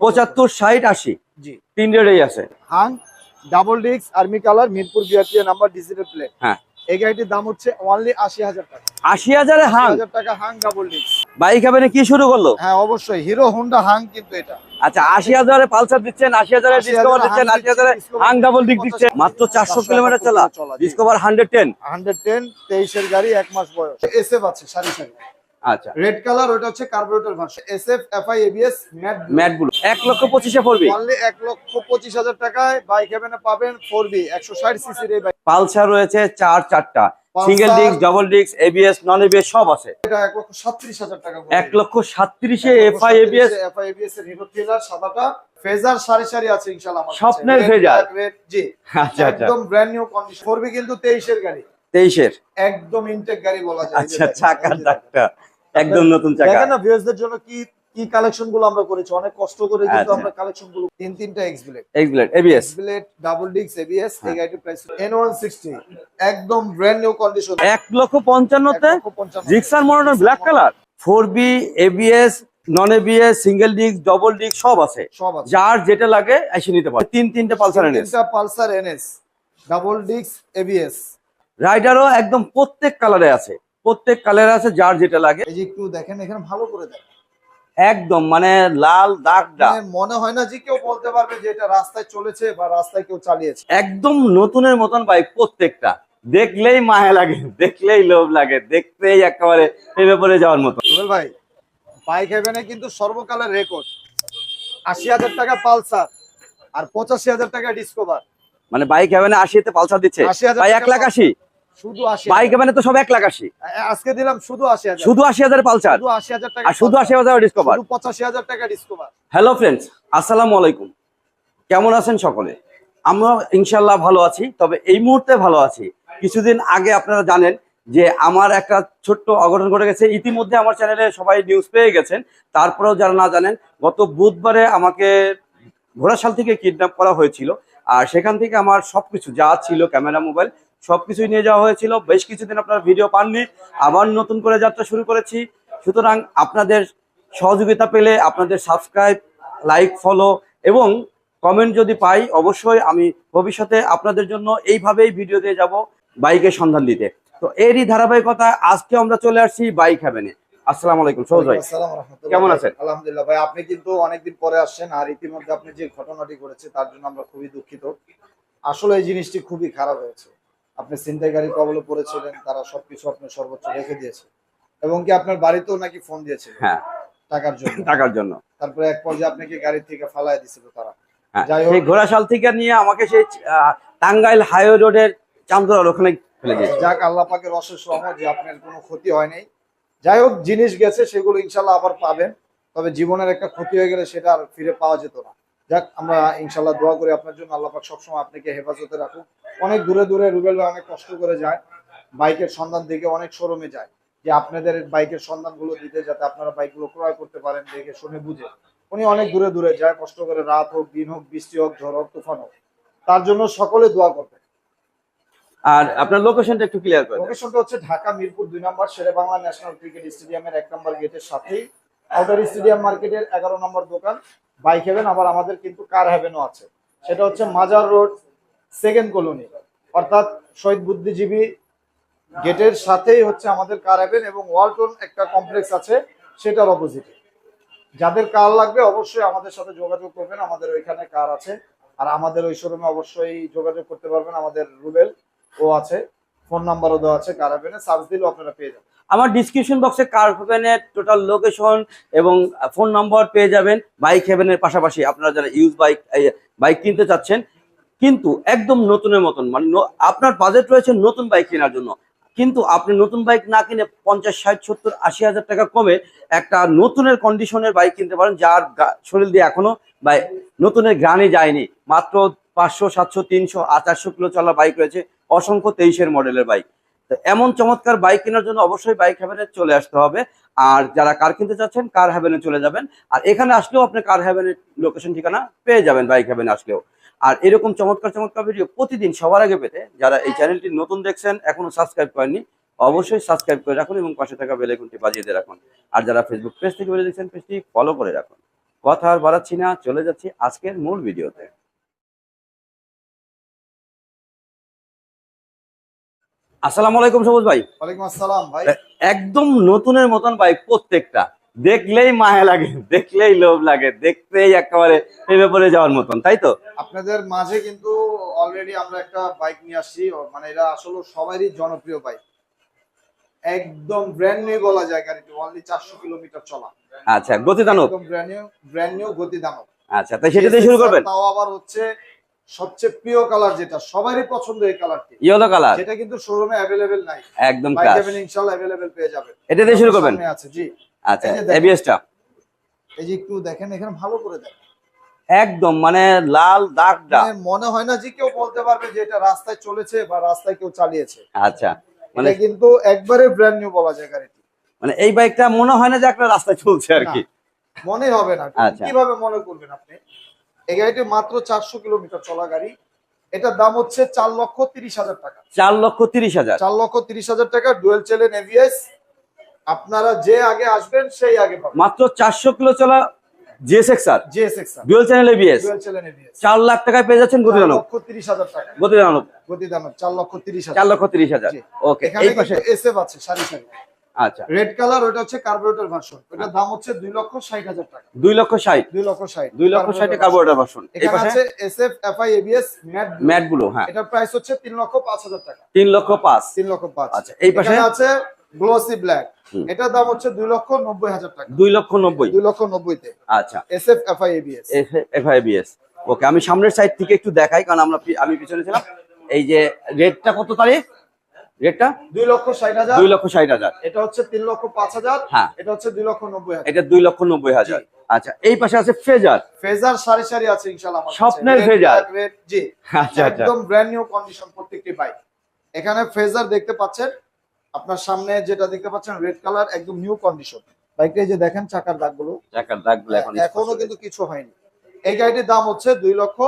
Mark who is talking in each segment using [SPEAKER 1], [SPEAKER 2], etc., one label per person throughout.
[SPEAKER 1] পঁচাত্তর ষাট আশি।
[SPEAKER 2] জি।
[SPEAKER 1] তিন রেটেই আছে।
[SPEAKER 2] Hang double disc army colour Mirpur BRTA number digital plate
[SPEAKER 1] হ্যাঁ।
[SPEAKER 2] এই গাড়িটির দাম হচ্ছে অনলি আশি হাজার টাকা।
[SPEAKER 1] আশি হাজারে হাং?
[SPEAKER 2] হাজার টাকা হাং ডাবল ডিস্ক
[SPEAKER 1] বাইক হবে কি শুরু করল?
[SPEAKER 2] হ্যাঁ অবশ্যই। হিরো হোন্ডা হাং কিন্তু এটা।
[SPEAKER 1] আচ্ছা আশি হাজারে পালসার দিচ্ছেন আশি হাজারে ডিসকভার দিচ্ছেন আশি হাজারে হাং ডাবল ডিক
[SPEAKER 2] 50
[SPEAKER 1] দিচ্ছেন। মাত্র চারশো কিলোমিটার চলা। Discover hundred ten
[SPEAKER 2] hundred ten তেইশের গাড়ি এক মাস বয়স। এসএফ আছে সারি সারি।
[SPEAKER 1] আচ্ছা।
[SPEAKER 2] রেড কালার ওটা হচ্ছে carburettor version SF FI ABS matte
[SPEAKER 1] ম্যাটগুলো এক লক্ষ পঁচিশে পড়বি
[SPEAKER 2] অনলি এক লক্ষ পঁচিশ হাজার টাকায় বাইক হেভেনে পাবেন ফোর বি একশো ষাট সিসির এই বাইক
[SPEAKER 1] পালসার রয়েছে চার চারটা।
[SPEAKER 2] Pulsar-
[SPEAKER 1] single disc double disc ABS non ABS সব আছে।
[SPEAKER 2] এটা এক লক্ষ সাতত্রিশ হাজার টাকা
[SPEAKER 1] এক লক্ষ সাতত্রিশে এফআই এবিএস
[SPEAKER 2] এফআই এবিএস এর হিরো থ্রিলার সাদাটা। ফেজার সারি সারি আছে ইনশাআল্লাহ কাছে।
[SPEAKER 1] স্বপ্নের ফেজার?
[SPEAKER 2] জি।
[SPEAKER 1] আচ্ছা আচ্ছা।
[SPEAKER 2] একদম brand new condition four B কিন্তু তেইশের গাড়ি।
[SPEAKER 1] তেইশের।
[SPEAKER 2] একদম ইনটেক গাড়ি বলা যায়।
[SPEAKER 1] আচ্ছা
[SPEAKER 2] দেখেন,
[SPEAKER 1] চাকা
[SPEAKER 2] এই যে দেখেন।
[SPEAKER 1] চাকা একদম নতুন চাকা।
[SPEAKER 2] দেখেন না ভিউয়ার্সদের জন্য কি কি কালেকশনগুলো আমরা করেছি? অনেক কষ্ট করে কিন্তু
[SPEAKER 1] আচ্ছা।
[SPEAKER 2] আমরা কালেকশনগুলো তিন তিনটা X blade
[SPEAKER 1] Xblade ABS
[SPEAKER 2] blade double ডিক্স এবিএস। এই গাড়িটির প্রাইস এন ওয়ান সিক্সটি একদম ব্র্যান্ড নিউ কন্ডিশন
[SPEAKER 1] এক লক্ষ পঞ্চান্নতে Gixxer monotone black colour four B ABS non ABS single disc double disc সব আছে। যার যেটা লাগে এসে নিতে পারে তিন তিনটে পালসার এনে
[SPEAKER 2] তিনটা পালসার এনএস ডাবল ডিক্স এবিএস
[SPEAKER 1] রাইডারও একদম প্রত্যেক কালারে আছে। প্রত্যেক কালার আছে যার যেটা লাগে।
[SPEAKER 2] এই যে একটু দেখেন এখানে ভালো করে দেখেন।
[SPEAKER 1] একদম মানে লাল দাগটা।
[SPEAKER 2] মানে মনে হয় না যে কেউ বলতে পারবে যে এটা রাস্তায় চলেছে বা রাস্তায় কেউ চালিয়েছে।
[SPEAKER 1] একদম নতুনের মতন বাইক প্রত্যেকটা। দেখলেই মায়া লাগে দেখলেই লোভ লাগে দেখতেই একেবারে প্রেমে পড়ে যাওয়ার মতো।
[SPEAKER 2] ভাই বাইক হেভেনে কিন্তু সর্বকালের রেকর্ড। আশি হাজার টাকা পালসার আর পঁচাশি হাজার টাকা ডিসকভার।
[SPEAKER 1] মানে বাইক হেভেনে আশিতে পালসার দিচ্ছে?
[SPEAKER 2] 80,000
[SPEAKER 1] ভাই এক লাখ আশি।
[SPEAKER 2] শুধু
[SPEAKER 1] বাইক হেভেনে তো সব এক লাখ আশি।
[SPEAKER 2] আজকে দিলাম শুধু আশি হাজার।
[SPEAKER 1] শুধু আশি হাজার পালসার?
[SPEAKER 2] শুধু আশি হাজার টাকা
[SPEAKER 1] শুধু আশি হাজার ডিসকভার
[SPEAKER 2] শুধু পঁচাশি হাজার টাকা ডিসকভার
[SPEAKER 1] হ্যালো ফ্রেন্ডস আসসালামু আলাইকুম। কেমন আছেন সকলে? আমরা ইনশাল্লাহ ভালো আছি তবে এই মুহূর্তে ভালো আছি। কিছুদিন আগে আপনারা জানেন যে আমার একটা ছোট্ট অঘটন ঘটে গেছে। ইতিমধ্যে আমার চ্যানেলে সবাই নিউজ পেয়ে গেছেন। তারপরেও যারা না জানেন গত বুধবারে আমাকে ঘোড়াশাল থেকে কিডন্যাপ করা হয়েছিল। আর সেখান থেকে আমার সবকিছু যা ছিল ক্যামেরা মোবাইল সবকিছুই নিয়ে যাওয়া হয়েছিল। বেশ কিছুদিন আপনার ভিডিও পাননি। আবার নতুন করে যাত্রা শুরু করেছি। সুতরাং আপনাদের সহযোগিতা পেলে আপনাদের সাবস্ক্রাইব লাইক ফলো এবং কমেন্ট যদি পাই অবশ্যই আমি ভবিষ্যতে আপনাদের জন্য এইভাবেই ভিডিও দিয়ে যাব বাইকের সন্ধান দিতে। তো এরই ধারাবাহিকতা আজকে আমরা চলে আসছি বাইক হ্যাভেনে আসসালামু আলাইকুম সৌজ ভাই। কেমন আছেন?
[SPEAKER 2] আলহামদুলিল্লাহ ভাই আপনি কিন্তু অনেকদিন পরে আসছেন আর ইতিমধ্যে আপনি যে ঘটনাটি করেছে তার জন্য আমরা খুবই দুঃখিত। আসলে এই জিনিসটি খুবই খারাপ হয়েছে। আপনি গাড়ি কবলে পড়েছিলেন তারা সবকিছু আপনার সর্বোচ্চ রেখে দিয়েছে। এবং কি আপনার বাড়িতেও নাকি ফোন দিয়েছিল?
[SPEAKER 1] হ্যাঁ।
[SPEAKER 2] টাকার জন্য।
[SPEAKER 1] টাকার জন্য।
[SPEAKER 2] তারপরে এক পর্যায়ে আপনাকে গাড়ি থেকে ফালাই দিছিল তারা।
[SPEAKER 1] হ্যাঁ। সেই ঘোড়াশাল থেকে নিয়ে আমাকে সেই টাঙ্গাইল হাইওয়ে রোডের চান্দুরার ওখানে ফেলে দিয়েছে।
[SPEAKER 2] যাক আল্লাহ পাকের অশেষ রহমত যে আপনার কোনো ক্ষতি হয় নাই। যাই হোক জিনিস গেছে সেগুলো ইনশাল্লাহ আবার পাবেন। তবে জীবনের একটা ক্ষতি হয়ে গেলে সেটা আর ফিরে পাওয়া যেত না। যাক আমরা ইনশাল্লাহ দোয়া করি আপনার জন্য। আল্লাহ পাক সবসময় আপনাকে হেফাজতে রাখুক। অনেক দূরে দূরে রুবেল ভাই অনেক কষ্ট করে যায় বাইকের সন্ধান দেখে অনেক শোরুমে যায়। যে আপনাদের বাইকের সন্ধানগুলো দিতে যাতে আপনারা বাইকগুলো ক্রয় করতে পারেন দেখে শুনে বুঝে। উনি অনেক দূরে দূরে যায় কষ্ট করে রাত হোক দিন হোক বৃষ্টি হোক ঝড় হোক তুফান হোক। তার জন্য সকলে দোয়া করবেন।
[SPEAKER 1] আর আপনার লোকেশনটা একটু ক্লিয়ার করে
[SPEAKER 2] লোকেশনটা হচ্ছে ঢাকা মিরপুর দুই number Shere Bangla national cricket স্টেডিয়ামের এক নম্বর গেটের সাথেই। আউটার স্টেডিয়াম মার্কেটের এগারো নম্বর দোকান। বাইক হেভেন আবার আমাদের কিন্তু কার হেভেনও আছে। সেটা হচ্ছে মাজার রোড সেকেন্ড কলোনি অর্থাৎ শহীদ বুদ্ধিজীবী গেটের সাথেই হচ্ছে আমাদের কার হেভেন এবং ওয়ালটন একটা কমপ্লেক্স আছে, সেটার অপোজিটে যাদের কার লাগবে অবশ্যই আমাদের সাথে যোগাযোগ করবেন, আমাদের ওইখানে কার আছে। আর আমাদের ওই শোরুমে অবশ্যই যোগাযোগ করতে পারবেন, আমাদের রুবেল ও আছে। ফোন নাম্বারও দেওয়া আছে কারাবেনে সার্চ দিলেও আপনারা পেয়ে যাবেন।
[SPEAKER 1] আমার ডিসক্রিপশন বক্সে কার টোটাল লোকেশন এবং ফোন নম্বর পেয়ে যাবেন বাইক হেভেনের পাশাপাশি আপনারা যারা ইউজ বাইক বাইক কিনতে চাচ্ছেন, কিন্তু একদম নতুনের মতন মানে আপনার বাজেট রয়েছে নতুন বাইক কেনার জন্য। কিন্তু আপনি নতুন বাইক না কিনে পঞ্চাশ, ষাট, সত্তর, আশি হাজার টাকা কমে একটা নতুনের কন্ডিশনের বাইক কিনতে পারেন, যার শরীর দিয়ে এখনও বা নতুনের গ্রানে যায়নি। মাত্র পাঁচশো, সাতশো, তিনশো আর চারশো কিলো চলা বাইক রয়েছে। অসংখ্য তেইশের মডেলের বাইক তো এমন চমৎকার বাইক কেনার জন্য অবশ্যই বাইক হ্যাভেনে চলে আসতে হবে। আর যারা কার কিনতে চাচ্ছেন কার হ্যাভেনে চলে যাবেন। আর এখানে আসলেও আপনি কার হ্যাভেনের লোকেশন ঠিকানা পেয়ে যাবেন বাইক হ্যাভেনে আসলেও। আর এরকম চমৎকার চমৎকার ভিডিও প্রতিদিন সবার আগে পেতে যারা এই চ্যানেলটি নতুন দেখছেন, এখনও সাবস্ক্রাইব করেননি, অবশ্যই সাবস্ক্রাইব করে রাখুন এবং পাশে থাকা বেল আইকনটি বাজিয়ে দিয়ে রাখুন। আর যারা ফেসবুক পেজ থেকে বেরিয়ে দেখছেন পেজটি ফলো করে রাখুন। কথা আর বাড়াচ্ছি না, চলে যাচ্ছি আজকের মূল ভিডিওতে আসসালামু আলাইকুম সবুজ ভাই।
[SPEAKER 2] ওয়ালাইকুম আসসালাম ভাই।
[SPEAKER 1] একদম নতুনের মতন বাইক প্রত্যেকটা। দেখলেই মায়া লাগে দেখলেই লোভ লাগে দেখতেই একেবারে প্রেমে পড়ে যাওয়ার মতন তাই তো?
[SPEAKER 2] আপনাদের মাঝে কিন্তু অলরেডি আমরা একটা বাইক নিয়ে আসছি মানে এটা আসলে সবারই জনপ্রিয় বাইক একদম ব্র্যান্ড নিউ বলা যায় গাড়িটি অনলি চারশো কিলোমিটার চলা।
[SPEAKER 1] আচ্ছা গতি দানব
[SPEAKER 2] একদম ব্র্যান্ড নিউ ব্র্যান্ড নিউ গতি দানব
[SPEAKER 1] আচ্ছা তাই সেটা দিয়ে শুরু করবেন?
[SPEAKER 2] তাও আবার হচ্ছে সবচেয়ে প্রিয় কালার যেটা সবারই পছন্দ এই কালারটি
[SPEAKER 1] ইয়েলো কালার
[SPEAKER 2] যেটা কিন্তু শোরুমে অ্যাভেলেবেল নাই।
[SPEAKER 1] একদম ক্লাস
[SPEAKER 2] যাবেন ইনশাআল্লাহ অ্যাভেলেবেল পেয়ে যাবেন।
[SPEAKER 1] এটা দিয়ে শুরু করবেন?
[SPEAKER 2] আছে জি।
[SPEAKER 1] আচ্ছা এবিএসটা
[SPEAKER 2] এই যে একটু দেখেন এখানে ভালো করে দেখেন।
[SPEAKER 1] একদম মানে লাল দাগটা।
[SPEAKER 2] মানে মনে হয় না যে কেউ বলতে পারবে যে এটা রাস্তায় চলেছে বা রাস্তায় কেউ চালিয়েছে।
[SPEAKER 1] আচ্ছা মানে
[SPEAKER 2] মানে কিন্তু একবারে ব্র্যান্ড নিউ বলা যায় গাড়িটি।
[SPEAKER 1] মানে এই বাইকটা মনে হয় না যে একটা রাস্তায় চলছে আর কি।
[SPEAKER 2] মনে হবে না।
[SPEAKER 1] আচ্ছা।
[SPEAKER 2] কীভাবে মনে করবেন আপনি? এই গাড়িটি মাত্র চারশো কিলোমিটার চলা গাড়ি। এটার দাম হচ্ছে চার লক্ষ তিরিশ হাজার টাকা।
[SPEAKER 1] চার লক্ষ তিরিশ হাজার।
[SPEAKER 2] চার লক্ষ তিরিশ হাজার টাকা ডুয়েল চেলেন এভিএস আপনারা যে আগে আসবেন সেই আগে পাবেন।
[SPEAKER 1] মাত্র চারশো কিলো চলা জিএসএক্স আর?
[SPEAKER 2] GSX
[SPEAKER 1] dual channel ABS
[SPEAKER 2] dual
[SPEAKER 1] lakh টাকায় পেয়ে যাচ্ছেন গতি দানব
[SPEAKER 2] টাকা।
[SPEAKER 1] গতি দানব
[SPEAKER 2] গতি দানব চার লক্ষ তিরিশ হাজার।
[SPEAKER 1] লক্ষ। ওকে এই পাশে।
[SPEAKER 2] এসএফ আছে সারি সারি।
[SPEAKER 1] আচ্ছা।
[SPEAKER 2] রেড কালার ওটা হচ্ছে কার্বোরেটর ভার্সন ওটার দাম হচ্ছে দুই লক্ষ ষাট হাজার টাকা।
[SPEAKER 1] দুই লক্ষ ষাট।
[SPEAKER 2] দুই লক্ষ ষাট।
[SPEAKER 1] দুই লক্ষ ষাটে কার্বোরেটর ভার্সন এই পাশে?
[SPEAKER 2] আছে এসএফ এফআই এবিএস ম্যাট
[SPEAKER 1] ম্যাটগুলো হ্যাঁ।
[SPEAKER 2] এটার প্রাইস হচ্ছে তিন লক্ষ পাঁচ হাজার টাকা।
[SPEAKER 1] তিন লক্ষ পাঁচ।
[SPEAKER 2] তিন লক্ষ পাঁচ।
[SPEAKER 1] আচ্ছা, এই পাশে?
[SPEAKER 2] আছে গ্লোসি ব্ল্যাক। এটার দাম হচ্ছে দুই লক্ষ নব্বই হাজার টাকা।
[SPEAKER 1] দুই লক্ষ নব্বই।
[SPEAKER 2] দুই লক্ষ নব্বইতে
[SPEAKER 1] আচ্ছা।
[SPEAKER 2] SF FI ABS
[SPEAKER 1] FI ABS okay আমি সামনের সাইড থেকে একটু দেখাই কারণ আমরা আমি পিছনে ছিলাম। এই যে রেটটা কত তারিখ? রেটটা?
[SPEAKER 2] দুই লক্ষ ষাট হাজার।
[SPEAKER 1] দুই লক্ষ ষাট হাজার।
[SPEAKER 2] এটা হচ্ছে তিন লক্ষ পাঁচ হাজার।
[SPEAKER 1] হ্যাঁ।
[SPEAKER 2] এটা হচ্ছে দুই লক্ষ নব্বই হাজার।
[SPEAKER 1] এটা দুই লক্ষ নব্বই হাজার। আচ্ছা এই পাশে আছে ফ্রেজার
[SPEAKER 2] ফেজার সারি সারি আছে ইনশাল্লাহ
[SPEAKER 1] স্বপ্নের ফেজার।
[SPEAKER 2] জি।
[SPEAKER 1] আচ্ছা আচ্ছা।
[SPEAKER 2] একদম ব্র্যান্ড নিউ কন্ডিশন প্রত্যেকটি বাইক এখানে ফেজার দেখতে পাচ্ছেন। আপনার সামনে যেটা দেখতে পাচ্ছেন রেড কালার একদম নিউ কন্ডিশন বাইকটা এই যে দেখেন চাকার দাগগুলো।
[SPEAKER 1] চাকার দাগগুলো এখন
[SPEAKER 2] এখনও কিন্তু কিছু হয়নি। এই গাড়িটির দাম হচ্ছে দুই লক্ষ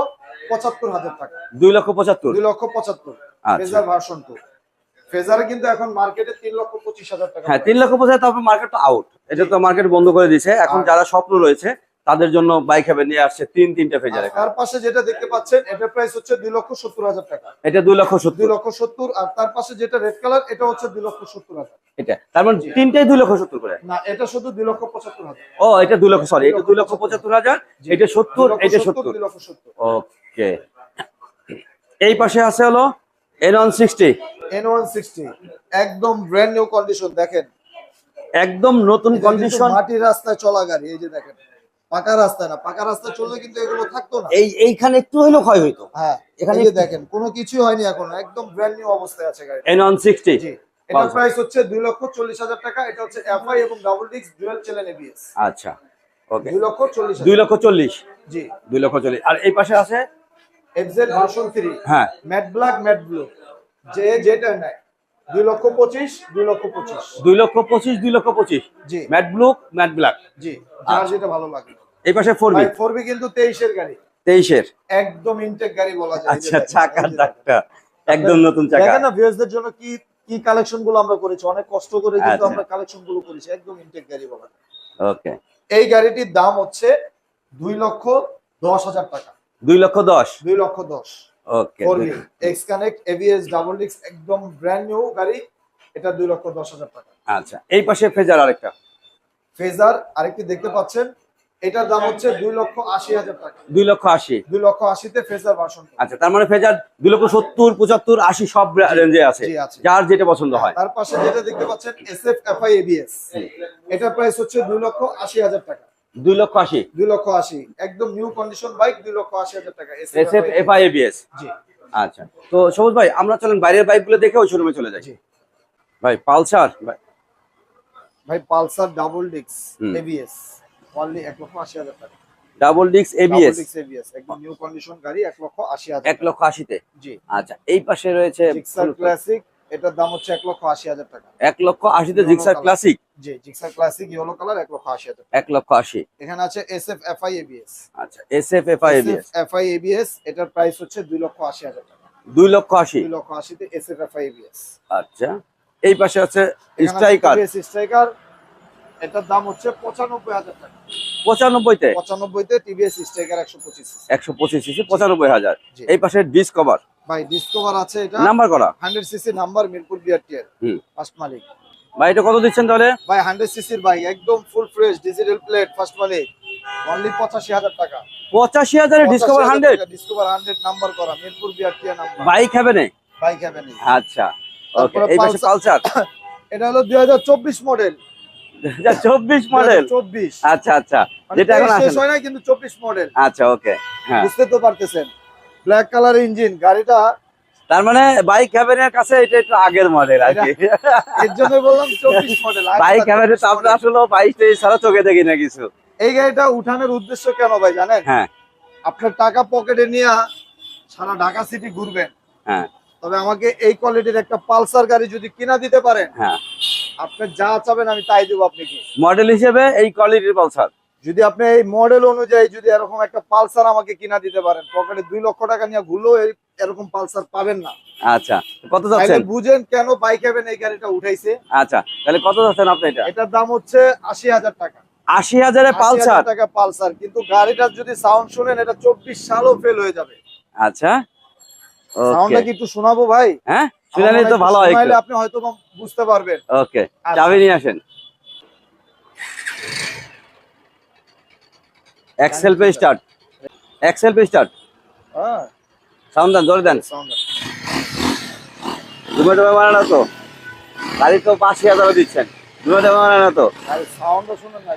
[SPEAKER 2] পঁচাত্তর হাজার টাকা।
[SPEAKER 1] দুই লক্ষ পঁচাত্তর।
[SPEAKER 2] দুই লক্ষ পঁচাত্তর।
[SPEAKER 1] আচ্ছা।
[SPEAKER 2] ফেজার ভার্সন টু ফেজারে কিন্তু এখন মার্কেটে তিন লক্ষ পঁচিশ হাজার টাকা
[SPEAKER 1] হ্যাঁ তিন লক্ষ পঁচাত্তর তারপর মার্কেট তো আউট এটা তো মার্কেট বন্ধ করে দিয়েছে এখন যারা স্বপ্ন রয়েছে তাদের জন্য বাইক হবে নিয়ে আসছে তিন তিনটে ফেজার
[SPEAKER 2] তার পাশে যেটা দেখতে পাচ্ছেন এটার প্রাইস হচ্ছে দুই লক্ষ সত্তর হাজার টাকা
[SPEAKER 1] এটা দুই লক্ষ
[SPEAKER 2] দুই
[SPEAKER 1] সত্তর
[SPEAKER 2] লক্ষ সত্তর আর তার পাশে যেটা রেড কালার এটা হচ্ছে দুই লক্ষ সত্তর হাজার
[SPEAKER 1] এটা তার মানে তিনটাই দুই লক্ষ সত্তর করে
[SPEAKER 2] না এটা শুধু দুই লক্ষ পঁচাত্তর হাজার
[SPEAKER 1] ও এটা দুই লক্ষ সরি এটা দুই লক্ষ পঁচাত্তর হাজার এটা সত্তর
[SPEAKER 2] দুই লক্ষ
[SPEAKER 1] এটা
[SPEAKER 2] সত্তর,
[SPEAKER 1] সত্তর
[SPEAKER 2] দুই লক্ষ সত্তর
[SPEAKER 1] ওকে এই পাশে আছে হলো N one sixty
[SPEAKER 2] N one sixty একদম ব্র্যান্ড নিউ কন্ডিশন দেখেন।
[SPEAKER 1] একদম নতুন কন্ডিশন
[SPEAKER 2] মাটির রাস্তায় চলা গাড়ি এই যে দেখেন পাকা রাস্তায় না পাকা রাস্তায় চললে কিন্তু এগুলো থাকতো না।
[SPEAKER 1] এই এইখানে একটু হইলেও ক্ষয় হইতো।
[SPEAKER 2] হ্যাঁ
[SPEAKER 1] এখানে
[SPEAKER 2] দেখেন কোনো কিছু হয়নি এখন একদম ব্র্যান্ড নিউ অবস্থায় আছে গাড়ি
[SPEAKER 1] এন ওয়ান সিক্সটি
[SPEAKER 2] জি এটার প্রাইস হচ্ছে দুই লক্ষ চল্লিশ হাজার টাকা এটা হচ্ছে এফআই এবং double disc dual channel ABS
[SPEAKER 1] আচ্ছা ওকে।
[SPEAKER 2] দুই লক্ষ চল্লিশ
[SPEAKER 1] দুই লক্ষ চল্লিশ।
[SPEAKER 2] জি।
[SPEAKER 1] দুই লক্ষ চল্লিশ। আর এই পাশে আছে?
[SPEAKER 2] এফজেড ভার্সন থ্রি
[SPEAKER 1] হ্যাঁ।
[SPEAKER 2] ম্যাট ব্ল্যাক ম্যাট ব্লু যে যেটা নেয় দুই লক্ষ পঁচিশ দুই লক্ষ পঁচিশ।
[SPEAKER 1] দুই লক্ষ পঁচিশ দুই লক্ষ পঁচিশ।
[SPEAKER 2] জি।
[SPEAKER 1] ম্যাট ব্লু ম্যাট ব্ল্যাক
[SPEAKER 2] জি যার যেটা ভালো লাগে।
[SPEAKER 1] এই পাশে ফোর বি
[SPEAKER 2] ফোর বি কিন্তু তেইশের গাড়ি।
[SPEAKER 1] তেইশের।
[SPEAKER 2] একদম ইনটেক গাড়ি বলা যায়।
[SPEAKER 1] আচ্ছা দাগটা। একদম নতুন চাকা।
[SPEAKER 2] দেখেন না ভিউয়ার্সদের জন্য কি কি কালেকশনগুলো আমরা করেছি। অনেক কষ্ট করে কিন্তু
[SPEAKER 1] আচ্ছা।
[SPEAKER 2] আমরা কালেকশনগুলো করেছি। একদম ইনটেক গাড়ি বলা যায়।
[SPEAKER 1] ওকে
[SPEAKER 2] এই গাড়িটির দাম হচ্ছে দুই লক্ষ দশ হাজার টাকা।
[SPEAKER 1] দুই লক্ষ দশ।
[SPEAKER 2] দুই লক্ষ দশ।
[SPEAKER 1] Okay
[SPEAKER 2] X connect ABS double ডিক্স একদম ব্র্যান্ড নিউ গাড়ি এটা দুই লক্ষ দশ হাজার টাকা।
[SPEAKER 1] আচ্ছা এই পাশে ফেজার আরেকটা।
[SPEAKER 2] ফেজার আরেকটি দেখতে পাচ্ছেন এটার দাম হচ্ছে দুই লক্ষ আশি হাজার টাকা।
[SPEAKER 1] দুই লক্ষ আশি।
[SPEAKER 2] দুই লক্ষ আশিতে ফেজার ভার্সন
[SPEAKER 1] আচ্ছা তার মানে ফেজার দুই লক্ষ সত্তর পঁচাত্তর আশি সব রেঞ্জে আছে। যার যেটা পছন্দ হয়।
[SPEAKER 2] তার পাশে যেটা দেখতে পাচ্ছেন এস এফ এফআই এবিএস এটার প্রাইস হচ্ছে দুই লক্ষ আশি হাজার টাকা।
[SPEAKER 1] দুই লক্ষ আশি।
[SPEAKER 2] দুই লক্ষ আশি। একদম নিউ কন্ডিশন বাইক দুই লক্ষ আশি হাজার টাকা।
[SPEAKER 1] এবিএস
[SPEAKER 2] জি।
[SPEAKER 1] আচ্ছা। তো সবুজ ভাই আমরা চলেন বাইরের বাইকগুলো দেখে ওই শোরুমে চলে যাই। ভাই পালসার?
[SPEAKER 2] ভাই। পালসার ডাবল ডিক্স। এবিএস অনলি এক লক্ষ আশি হাজার টাকা।
[SPEAKER 1] ডাবল ডিক্স এবিএস
[SPEAKER 2] এবিএস একদম নিউ কন্ডিশন গাড়ি এক লক্ষ আশি হাজার
[SPEAKER 1] এক লক্ষ আশিতে।
[SPEAKER 2] জি।
[SPEAKER 1] আচ্ছা এই পাশে রয়েছে
[SPEAKER 2] ক্লাসিক এটার দাম হচ্ছে এক লক্ষ আশি হাজার টাকা।
[SPEAKER 1] এক লক্ষ আশিতে জিক্সার ক্লাসিক
[SPEAKER 2] জি জিক্সার ক্লাসিক ইয়েলো কালার এক লক্ষ আশি হাজার
[SPEAKER 1] এক লক্ষ আশি।
[SPEAKER 2] এখানে আছে এস এফ এফআই এবিএস
[SPEAKER 1] আচ্ছা S F F I ABS
[SPEAKER 2] FI ABS এটার প্রাইস হচ্ছে দুই লক্ষ আশি হাজার টাকা।
[SPEAKER 1] দুই লক্ষ আশি?
[SPEAKER 2] দুই লক্ষ আশিতে এস এফ এফআই এবিএস
[SPEAKER 1] আচ্ছা এই পাশে আছে স্ট্রাইকার
[SPEAKER 2] স্ট্রাইকার এটার দাম হচ্ছে পঁচানব্বই হাজার টাকা।
[SPEAKER 1] পঁচানব্বইতে?
[SPEAKER 2] পঁচানব্বইতে টিভিএস স্ট্রাইকার একশো পঁচিশ
[SPEAKER 1] একশো পঁচিশ পঁচানব্বই হাজার। এই পাশে ডিসকভার
[SPEAKER 2] ভাই ডিসকভার আছে এটা।
[SPEAKER 1] নাম্বার করা
[SPEAKER 2] হান্ড্রেড সিসি নাম্বার মিরপুর বিআরটিএর
[SPEAKER 1] হুম।
[SPEAKER 2] ফার্স্ট মালিক।
[SPEAKER 1] ভাই এটা কত দিচ্ছেন তাহলে?
[SPEAKER 2] ভাই হান্ড্রেড সিসির বাইক একদম full fresh digital plate first মালিক। অনলি পঁচাশি হাজার টাকা।
[SPEAKER 1] পঁচাশি হাজারে Discover hundred
[SPEAKER 2] Discover hundred number করা মিরপুর বিআরটিএ নাম্বার
[SPEAKER 1] বাইক হবে না?
[SPEAKER 2] বাইক হ্যাভেন
[SPEAKER 1] আচ্ছা। ওকে এই পাশে। পালসার।
[SPEAKER 2] এটা হলো দুই হাজার চব্বিশ মডেল
[SPEAKER 1] চব্বিশ মডেল
[SPEAKER 2] চব্বিশ।
[SPEAKER 1] আচ্ছা আচ্ছা। যেটা এখন আসে
[SPEAKER 2] শেষ হয় না কিন্তু চব্বিশ মডেল
[SPEAKER 1] আচ্ছা ওকে হ্যাঁ।
[SPEAKER 2] বুঝতে তো পারতেছেন। ব্ল্যাক কালার ইঞ্জিন গাড়িটা
[SPEAKER 1] তার মানে বাইক ক্যাবিনের কাছে এটা একটু আগের মডেল আর কি।
[SPEAKER 2] এর জন্য বললাম চব্বিশ মডেল
[SPEAKER 1] বাইক ক্যাবিনে তো আমরা আসলে বাইক তেইশ ছাড়া চোখে দেখি না কিছু।
[SPEAKER 2] এই গাড়িটা উঠানোর উদ্দেশ্য কেন ভাই জানেন?
[SPEAKER 1] হ্যাঁ।
[SPEAKER 2] আপনার টাকা পকেটে নিয়ে সারা ঢাকা সিটি ঘুরবেন।
[SPEAKER 1] হ্যাঁ।
[SPEAKER 2] তবে আমাকে এই কোয়ালিটির একটা পালসার গাড়ি যদি কিনা দিতে পারেন
[SPEAKER 1] হ্যাঁ।
[SPEAKER 2] আপনি যা চাবেন আমি তাই দেবো আপনাকে।
[SPEAKER 1] মডেল হিসেবে এই কোয়ালিটির পালসার।
[SPEAKER 2] যদি আপনি এই মডেল অনুযায়ী যদি এরকম একটা পালসার আমাকে কিনা দিতে পারেন পকেটে দুই লক্ষ টাকা নিয়ে ঘুরলেও এরকম পালসার পাবেন না।
[SPEAKER 1] আচ্ছা কত যাচ্ছেন?
[SPEAKER 2] বুঝেন কেন বাইক হ্যাভেন এই গাড়িটা উঠাইছে।
[SPEAKER 1] আচ্ছা তাহলে কত যাচ্ছেন আপনি এটা?
[SPEAKER 2] এটার দাম হচ্ছে আশি হাজার টাকা।
[SPEAKER 1] আশি হাজারে
[SPEAKER 2] 80,000
[SPEAKER 1] পালসার?
[SPEAKER 2] টাকা পালসার কিন্তু গাড়িটার যদি সাউন্ড শুনেন এটা চব্বিশ সালও ফেল হয়ে যাবে।
[SPEAKER 1] আচ্ছা
[SPEAKER 2] সাউন্ডটা
[SPEAKER 1] ওকে
[SPEAKER 2] কি একটু শোনাবো ভাই?
[SPEAKER 1] হ্যাঁ শুনালে তো ভালো হয়
[SPEAKER 2] আপনি হয়তো বুঝতে পারবেন।
[SPEAKER 1] ওকে
[SPEAKER 2] আচ্ছা।
[SPEAKER 1] চাবি নিয়ে আসেন। এক্সেল পে স্টার্ট এক্সেল পে স্টার্ট
[SPEAKER 2] হ্যাঁ।
[SPEAKER 1] সাউন্ড দেন জোরে দেন।
[SPEAKER 2] সাউন্ড
[SPEAKER 1] ডুবে ডুবে মানে না তো? গাড়ি তো পাঁচশি হাজারও দিচ্ছেন। ডুবে ডুবে মানে না তো?
[SPEAKER 2] আরে সাউন্ডটা শুনেন না।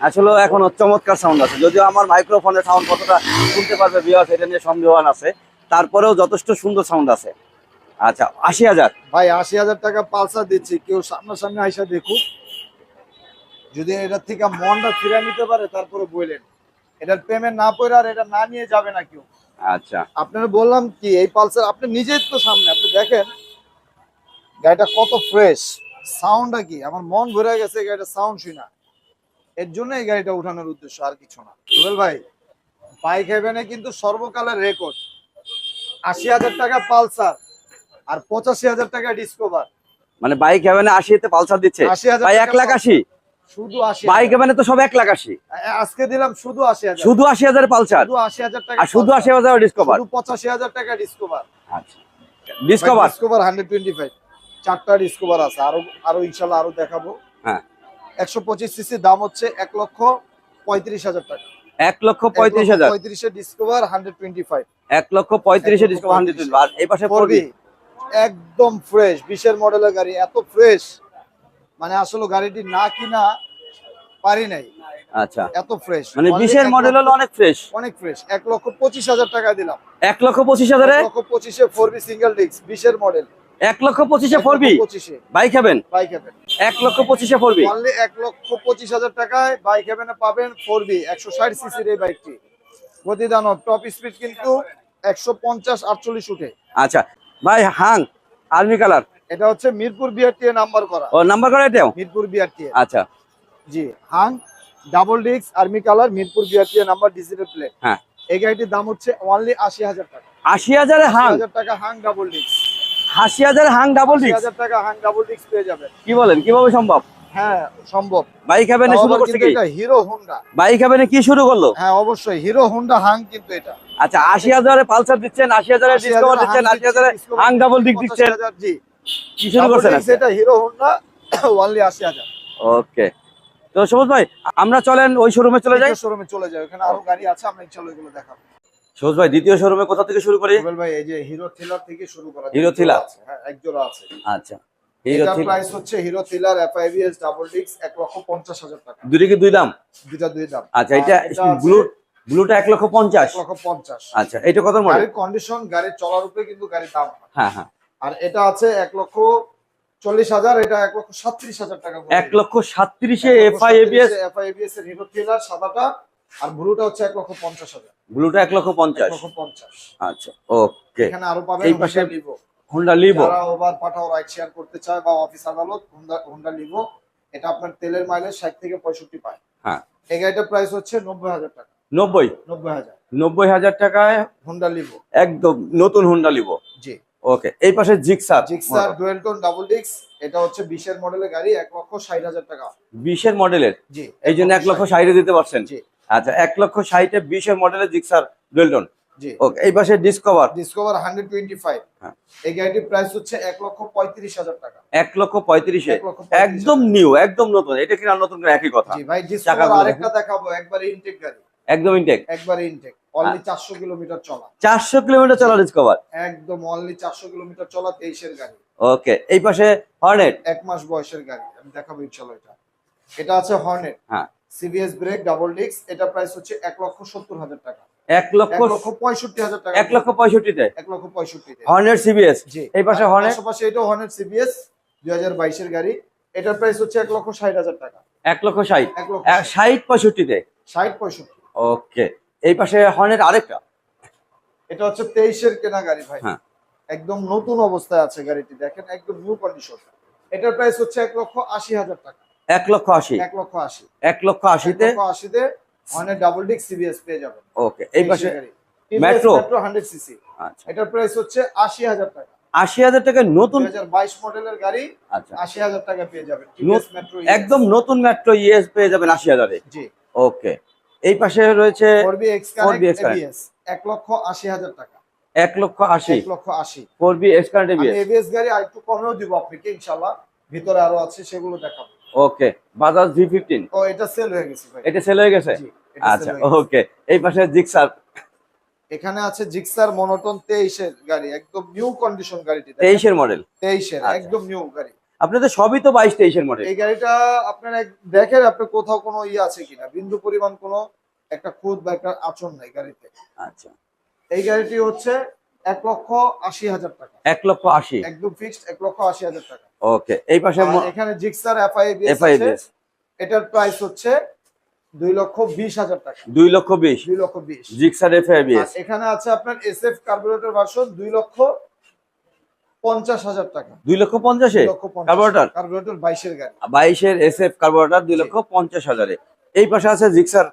[SPEAKER 1] আসলে এখন চমৎকার সাউন্ড আছে। যদিও আমার মাইক্রোফোনের সাউন্ড কতটা শুনতে পারবে বিয়াস এটা নিয়ে সন্দেহান আছে। তারপরেও যথেষ্ট সুন্দর সাউন্ড আছে। আচ্ছা আশি হাজার।
[SPEAKER 2] ভাই আশি হাজার টাকা পালসার দিচ্ছি। কেউ সামনাসামনি আইসা দেখুক। যদি এটার থেকে মনটা ফিরে নিতে পারে তারপরে বললেন এটার পেমেন্ট না পড়ে আর এটা না নিয়ে যাবে না কেউ।
[SPEAKER 1] আচ্ছা।
[SPEAKER 2] আপনার বললাম কি এই পালসার আপনি নিজেই তো সামনে আপনি দেখেন গাড়িটা কত ফ্রেশ সাউন্ডটা কি? আমার মন ভরে গেছে গাড়িটা সাউন্ড শুনা। এর জন্য এই গাড়িটা উঠানোর উদ্দেশ্য আর কিছু না। রুবেল ভাই বাইক হেভেনে কিন্তু সর্বকালের রেকর্ড আশি হাজার টাকা পালসার আর পঁচাশি হাজার টাকা ডিসকভার
[SPEAKER 1] মানে বাইক হেভেনে আশিতে পালসার দিচ্ছে?
[SPEAKER 2] 80,000
[SPEAKER 1] ভাই
[SPEAKER 2] টাকা
[SPEAKER 1] এক লাখ আশি?
[SPEAKER 2] শুধু আশি
[SPEAKER 1] বাইক হেভেনে তো সব এক লাখ আশি।
[SPEAKER 2] আজকে দিলাম শুধু আশি হাজার।
[SPEAKER 1] শুধু আশি হাজার পালসার।
[SPEAKER 2] শুধু আশি হাজার টাকা
[SPEAKER 1] শুধু আশি
[SPEAKER 2] পালসার।
[SPEAKER 1] হাজার ডিসকভার
[SPEAKER 2] পঁচাশি হাজার টাকা ডিসকভার
[SPEAKER 1] আচ্ছা। Discover
[SPEAKER 2] Discover hundred twenty five চারটা ডিসকভার আছে। আরও আরও ইনশাল্লাহ আরও দেখাবো।
[SPEAKER 1] হ্যাঁ।
[SPEAKER 2] একশো পঁচিশ সিসি দাম হচ্ছে এক লক্ষ পঁয়ত্রিশ হাজার টাকা।
[SPEAKER 1] এক লক্ষ পঁয়ত্রিশ হাজার।
[SPEAKER 2] পঁয়ত্রিশে ডিসকভার হান্ড্রেড টোয়েন্টি ফাইভ
[SPEAKER 1] এক লক্ষ পঁয়ত্রিশে ডিসকভার হান্ড্রেড আর এই পাশে পড়বি
[SPEAKER 2] একদম ফ্রেশ বিশের মডেলের গাড়ি এত ফ্রেশ মানে আসলে গাড়িটি না কিনা পারি নাই।
[SPEAKER 1] আচ্ছা।
[SPEAKER 2] এত ফ্রেশ
[SPEAKER 1] মানে বিশের মডেল হলো অনেক ফ্রেশ
[SPEAKER 2] অনেক ফ্রেশ এক লক্ষ পঁচিশ হাজার টাকা দিলাম।
[SPEAKER 1] এক লক্ষ পঁচিশ হাজারে?
[SPEAKER 2] লক্ষ পঁচিশে ফোর বি সিঙ্গেল ডিস্ক বিশের মডেল
[SPEAKER 1] এক লক্ষ পঁচিশে পড়বি
[SPEAKER 2] পঁচিশে।
[SPEAKER 1] বাইক হবেন
[SPEAKER 2] বাইক হ্যাভেন
[SPEAKER 1] এক লক্ষ পঁচিশে পড়বি
[SPEAKER 2] অনলি এক লক্ষ পঁচিশ হাজার টাকায় বাইক হ্যাভেনে পাবেন ফোর বি একশো ষাট সিসির এই বাইকটি গতিদানব টপ স্পিড কিন্তু একশো পঞ্চাশ আটচল্লিশ উঠে।
[SPEAKER 1] আচ্ছা। ভাই হাং আর্মি কালার
[SPEAKER 2] এটা হচ্ছে মিরপুর বিআরটি নাম্বার করা।
[SPEAKER 1] ও নাম্বার করে এটাও?
[SPEAKER 2] মিরপুর বিআরটি
[SPEAKER 1] আচ্ছা।
[SPEAKER 2] জি Hang double disc army colour Mirpur BRT number digital plate.
[SPEAKER 1] হ্যাঁ।
[SPEAKER 2] এই গাড়িটির দাম হচ্ছে অনলি আশি হাজার টাকা।
[SPEAKER 1] আশি হাজারে হাং?
[SPEAKER 2] হাজার টাকা হাং ডাবল ডিস্ক
[SPEAKER 1] আশি হাজারে হাং ডাবল ডিস্ক
[SPEAKER 2] হাজার টাকা হাং ডাবল ডিস্ক পেয়ে যাবেন।
[SPEAKER 1] কি বলেন কীভাবে সম্ভব?
[SPEAKER 2] হ্যাঁ সম্ভব।
[SPEAKER 1] বাইক হ্যাভেনে শুরু করছে কি?
[SPEAKER 2] এটা হিরো হোন্ডা।
[SPEAKER 1] বাইক হ্যাভেনে কি শুরু করল?
[SPEAKER 2] হ্যাঁ অবশ্যই হিরো হোন্ডা হাং কিন্তু এটা।
[SPEAKER 1] আচ্ছা আশি হাজারে পালসার দিচ্ছেন আশি হাজারে ডিসকভার দিচ্ছেন আশি হাজারে হাং ডাবল ডিস্ক দিচ্ছেন।
[SPEAKER 2] জি।
[SPEAKER 1] কি শুরু করছেন আজকে?
[SPEAKER 2] হিরো হোন্ডা ওনলি আশি হাজার।
[SPEAKER 1] ওকে তো সবুজ ভাই আমরা চলেন ওই শোরুমে চলে যাই।
[SPEAKER 2] শোরুমে চলে যাই ওখানে আরও গাড়ি আছে আমরা ইনশাআল্লাহ এগুলো দেখাবো।
[SPEAKER 1] সবুজ ভাই দ্বিতীয় শোরুমে কোথা থেকে শুরু করি?
[SPEAKER 2] ভাই এই যে হিরো থ্রিলার থেকে শুরু করা
[SPEAKER 1] হিরো থ্রিলার?
[SPEAKER 2] হ্যাঁ এক জোড়া আছে।
[SPEAKER 1] আচ্ছা। হিরো
[SPEAKER 2] এটার প্রাইস হচ্ছে Hero Thriller FI ABS double disc এক লক্ষ পঞ্চাশ হাজার টাকা।
[SPEAKER 1] দুটি কি দুই দাম?
[SPEAKER 2] দুইটা দুই দাম।
[SPEAKER 1] আচ্ছা এটা ব্লু ব্লুটা এক লক্ষ পঞ্চাশ।
[SPEAKER 2] এক লক্ষ পঞ্চাশ।
[SPEAKER 1] আচ্ছা এটা কত মডেল
[SPEAKER 2] গাড়ির কন্ডিশন গাড়ির চলার উপরে কিন্তু গাড়ির দাম হ্যাঁ
[SPEAKER 1] হ্যাঁ।
[SPEAKER 2] আর এটা আছে এক লক্ষ চল্লিশ হাজার এটা এক লক্ষ সাতত্রিশ হাজার টাকা
[SPEAKER 1] এক লক্ষ সাতত্রিশে এফআই এবিএস
[SPEAKER 2] 37 এফআইবিএস এর হিরো থ্রিলার সাদাটা আর ব্লুটা হচ্ছে এক লক্ষ পঞ্চাশ হাজার।
[SPEAKER 1] ব্লুটা এক লক্ষ পঞ্চাশ।
[SPEAKER 2] লক্ষ পঞ্চাশ।
[SPEAKER 1] আচ্ছা ওকে।
[SPEAKER 2] এখানে আরও পাবেন
[SPEAKER 1] এই পাশে-
[SPEAKER 2] লিভো
[SPEAKER 1] হোন্ডা লিভো
[SPEAKER 2] যারা ওভার পাঠাও রাইড শেয়ার করতে চায় বা অফিস আদালত হোন্ডা হোন্ডা লিভো এটা আপনার তেলের মাইলেজ ষাট থেকে পঁয়ষট্টি পায়।
[SPEAKER 1] হ্যাঁ।
[SPEAKER 2] এই গাড়িটার প্রাইস হচ্ছে নব্বই হাজার টাকা।
[SPEAKER 1] নব্বই?
[SPEAKER 2] নব্বই হাজার।
[SPEAKER 1] নব্বই হাজার টাকায়
[SPEAKER 2] হোন্ডা লিভো
[SPEAKER 1] একদম নতুন হোন্ডা লিভো
[SPEAKER 2] জি।
[SPEAKER 1] ওকে এই পাশে Gixxer
[SPEAKER 2] Gixxer dual tone double ডিক্স এটা হচ্ছে বিশের মডেলের গাড়ি এক লক্ষ ষাট হাজার টাকা।
[SPEAKER 1] বিশের মডেলের
[SPEAKER 2] জি
[SPEAKER 1] এই জন্য এক লক্ষ ষাটে। দিতে পারছেন?
[SPEAKER 2] জি।
[SPEAKER 1] আচ্ছা এক লক্ষ ষাটে বিশের মডেলের জিক্সার ডুয়েলটন
[SPEAKER 2] জি।
[SPEAKER 1] ওকে এই পাশে Discover
[SPEAKER 2] Discover hundred twenty five
[SPEAKER 1] হ্যাঁ।
[SPEAKER 2] এই গাড়িটির প্রাইস হচ্ছে এক লক্ষ পঁয়ত্রিশ হাজার টাকা।
[SPEAKER 1] এক লক্ষ পঁয়ত্রিশে
[SPEAKER 2] এক লক্ষ
[SPEAKER 1] একদম নিউ একদম নতুন। এটা কিনা নতুন করে একই কথা।
[SPEAKER 2] জি ভাই ডিসকভার আরেকটা দেখাবো একবারে ইনটেক গাড়ি।
[SPEAKER 1] একদম ইনটেক
[SPEAKER 2] একবারে ইনটেক অনলি চারশো কিলোমিটার চলা।
[SPEAKER 1] চারশো কিলোমিটার চলা ডিসকভার
[SPEAKER 2] একদম অনলি চারশো কিলোমিটার চলা তেইশের গাড়ি।
[SPEAKER 1] ওকে এই পাশে হর্নেট
[SPEAKER 2] এক মাস বয়সের গাড়ি আমি দেখাবো ইনশাল্লাহ এটা। এটা আছে হর্নেট
[SPEAKER 1] হ্যাঁ।
[SPEAKER 2] সিবিএস ব্রেক ডাবল ডিক্স এটা প্রাইস হচ্ছে এক লক্ষ সত্তর হাজার টাকা।
[SPEAKER 1] এক লক্ষ
[SPEAKER 2] পঁয়ষট্টি হাজার টাকা।
[SPEAKER 1] এক লক্ষ পঁয়ষট্টিতে?
[SPEAKER 2] এক লক্ষ পঁয়ষট্টিতে।
[SPEAKER 1] হর্নেট সিবিএস
[SPEAKER 2] জি।
[SPEAKER 1] এই পাশে হর্নেট
[SPEAKER 2] পাশাপাশি এটাও হর্নেট সিবিএস দুই হাজার বাইশের গাড়ি। এটার প্রাইস হচ্ছে এক লক্ষ ষাট হাজার টাকা।
[SPEAKER 1] এক লক্ষ ষাট? ষাট। পঁয়ষট্টিতে?
[SPEAKER 2] ষাট পঁয়ষট্টি।
[SPEAKER 1] ওকে এই পাশে হর্নেট আরেকটা।
[SPEAKER 2] এটা হচ্ছে তেইশের কেনা গাড়ি ভাই।
[SPEAKER 1] হ্যাঁ।
[SPEAKER 2] একদম নতুন অবস্থায় আছে গাড়িটি দেখেন একদম নিউ কন্ডিশন এটার প্রাইস হচ্ছে এক লক্ষ আশি হাজার টাকা।
[SPEAKER 1] এক লক্ষ আশি।
[SPEAKER 2] এক লক্ষ আশি।
[SPEAKER 1] এক লক্ষ আশিতে?
[SPEAKER 2] আশিতে অনেক ডাবল ডিক সিবিএস পেয়ে যাবেন।
[SPEAKER 1] ওকে এই পাশে
[SPEAKER 2] মেট্রো মেট্রো হান্ড্রেড সিসি এটার প্রাইস হচ্ছে আশি হাজার টাকা।
[SPEAKER 1] আশি হাজার টাকা নতুন
[SPEAKER 2] বাইশ মডেলের গাড়ি
[SPEAKER 1] আচ্ছা।
[SPEAKER 2] আশি হাজার টাকা পেয়ে যাবেন।
[SPEAKER 1] একদম নতুন মেট্রো ইএস পেয়ে যাবেন আশি হাজারে।
[SPEAKER 2] জি।
[SPEAKER 1] ওকে এই পাশে রয়েছে
[SPEAKER 2] four B X
[SPEAKER 1] 4B X Connect।
[SPEAKER 2] ABS. এক লক্ষ আশি হাজার টাকা।
[SPEAKER 1] এক লক্ষ আশি।
[SPEAKER 2] লক্ষ আশি।
[SPEAKER 1] ফোর বি এক্স কারেন্ট
[SPEAKER 2] আমি এবিএস। গাড়ি আর একটু কমেও দিব আপনাকে ইনশাল্লাহ ভিতরে আরও আছে সেগুলো দেখাবো।
[SPEAKER 1] ওকে বাজাজ ভি ফিফটিন
[SPEAKER 2] ও এটা সেল হয়ে গেছে
[SPEAKER 1] এটা সেল হয়ে গেছে? আচ্ছা। ওকে এই পাশে জিক্সার
[SPEAKER 2] এখানে আছে জিক্সার মনোটন তেইশের গাড়ি একদম নিউ কন্ডিশন গাড়িটি
[SPEAKER 1] তেইশের মডেল
[SPEAKER 2] তেইশের
[SPEAKER 1] আচ্ছা।
[SPEAKER 2] একদম নিউ গাড়ি।
[SPEAKER 1] আপনাদের সবই তো বাইশ তেইশের মডেল
[SPEAKER 2] এই গাড়িটা আপনারা দেখেন আপনি কোথাও কোনো ইয়ে আছে কিনা বিন্দু পরিমাণ কোনো একটা খুদ বা একটা আচরণ নাই গাড়িতে।
[SPEAKER 1] আচ্ছা।
[SPEAKER 2] এই গাড়িটি হচ্ছে এক লক্ষ আশি হাজার টাকা।
[SPEAKER 1] এক লক্ষ আশি?
[SPEAKER 2] একদম ফিক্সড এক লক্ষ আশি হাজার টাকা।
[SPEAKER 1] ওকে এই পাশে
[SPEAKER 2] এখানে জিক্সার এফআই
[SPEAKER 1] এফআইবিএস
[SPEAKER 2] এটার প্রাইস হচ্ছে দুই লক্ষ বিশ হাজার টাকা।
[SPEAKER 1] দুই লক্ষ বিশ?
[SPEAKER 2] দুই লক্ষ বিশ।
[SPEAKER 1] জিক্সার
[SPEAKER 2] আর
[SPEAKER 1] এফআইবিএস
[SPEAKER 2] এখানে আছে আপনার এসএফ কার্বোরেটর ভার্সন দুই লক্ষ পঞ্চাশ হাজার টাকা।
[SPEAKER 1] দুই লক্ষ পঞ্চাশে? কার্বোরেটর
[SPEAKER 2] কার্বোরেটর বাইশের গাড়ি।
[SPEAKER 1] বাইশের এস এফ কার্বোরেটর দুই লক্ষ পঞ্চাশ হাজারে। এই পাশে আছে Gixxer